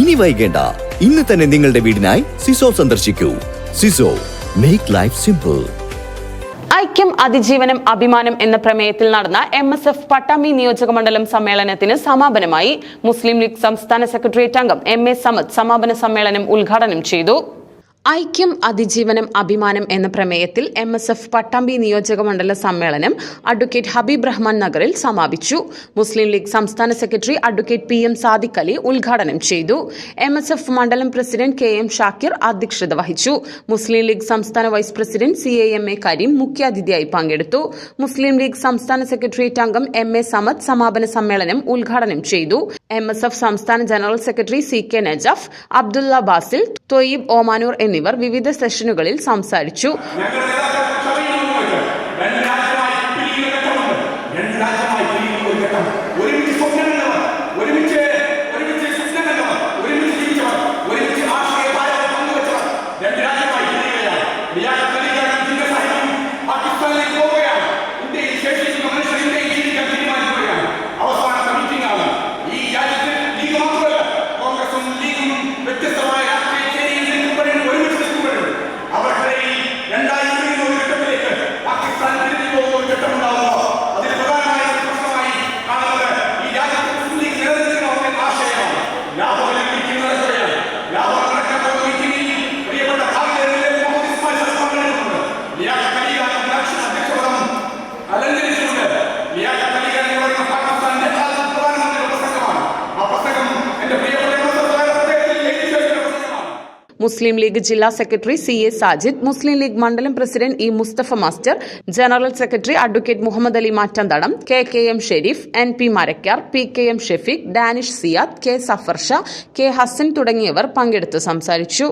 ഇനി വൈകേണ്ട. ഇന്ന് തന്നെ നിങ്ങളുടെ വീടിനായി സിസോ സന്ദർശിക്കൂ. സിസോ മേക്ക് ലൈഫ് സിമ്പിൾ ഐക്യം അതിജീവനം അഭിമാനം എന്ന പ്രമേയത്തിൽ നടന്ന എം എസ് എഫ് പട്ടാമി നിയോജക മണ്ഡലം സമ്മേളനത്തിന് സമാപനമായി മുസ്ലിം ലീഗ് സംസ്ഥാന സെക്രട്ടേറിയറ്റ് അംഗം എം എ സമദ് സമാപന സമ്മേളനം ഉദ്ഘാടനം ചെയ്തു. ഐക്യം അതിജീവനം അഭിമാനം എന്ന പ്രമേയത്തിൽ എം എസ് എഫ് പട്ടാമ്പി നിയോജക മണ്ഡല സമ്മേളനം അഡ്വക്കേറ്റ് ഹബീബ് റഹ്മാൻ നഗറിൽ സമാപിച്ചു. മുസ്ലിം ലീഗ് സംസ്ഥാന secretary advocate P M Sadiq Ali ഉദ്ഘാടനം ചെയ്തു. എം എസ് എഫ് മണ്ഡലം പ്രസിഡന്റ് കെ എം ഷാക്കിർ അധ്യക്ഷത വഹിച്ചു. മുസ്ലിം ലീഗ് സംസ്ഥാന vice president C A M A Kareem മുഖ്യാതിഥിയായി പങ്കെടുത്തു. മുസ്ലിം ലീഗ് സംസ്ഥാന സെക്രട്ടേറിയറ്റ് അംഗം എം എ സമദ് സമാപന സമ്മേളനം ഉദ്ഘാടനം ചെയ്തു. എം എസ് എഫ് സംസ്ഥാന general secretary C K Najaf Abdulla Basil Thoyyib Omanoor എന്നിവർ വിവിധ സെഷനുകളിൽ സംസാരിച്ചു. മുസ്ലിം ലീഗ് ജില്ലാ secretary C A Sajid Muslim League മണ്ഡലം president E Musthafa master general secretary advocate Muhammad Ali Mattanthadam K K M Shareef N P Marakkar P K M Shefeeq Danish Siyad K Safarsha K Hassan തുടങ്ങിയവർ പങ്കെടുത്ത് സംസാരിച്ചു.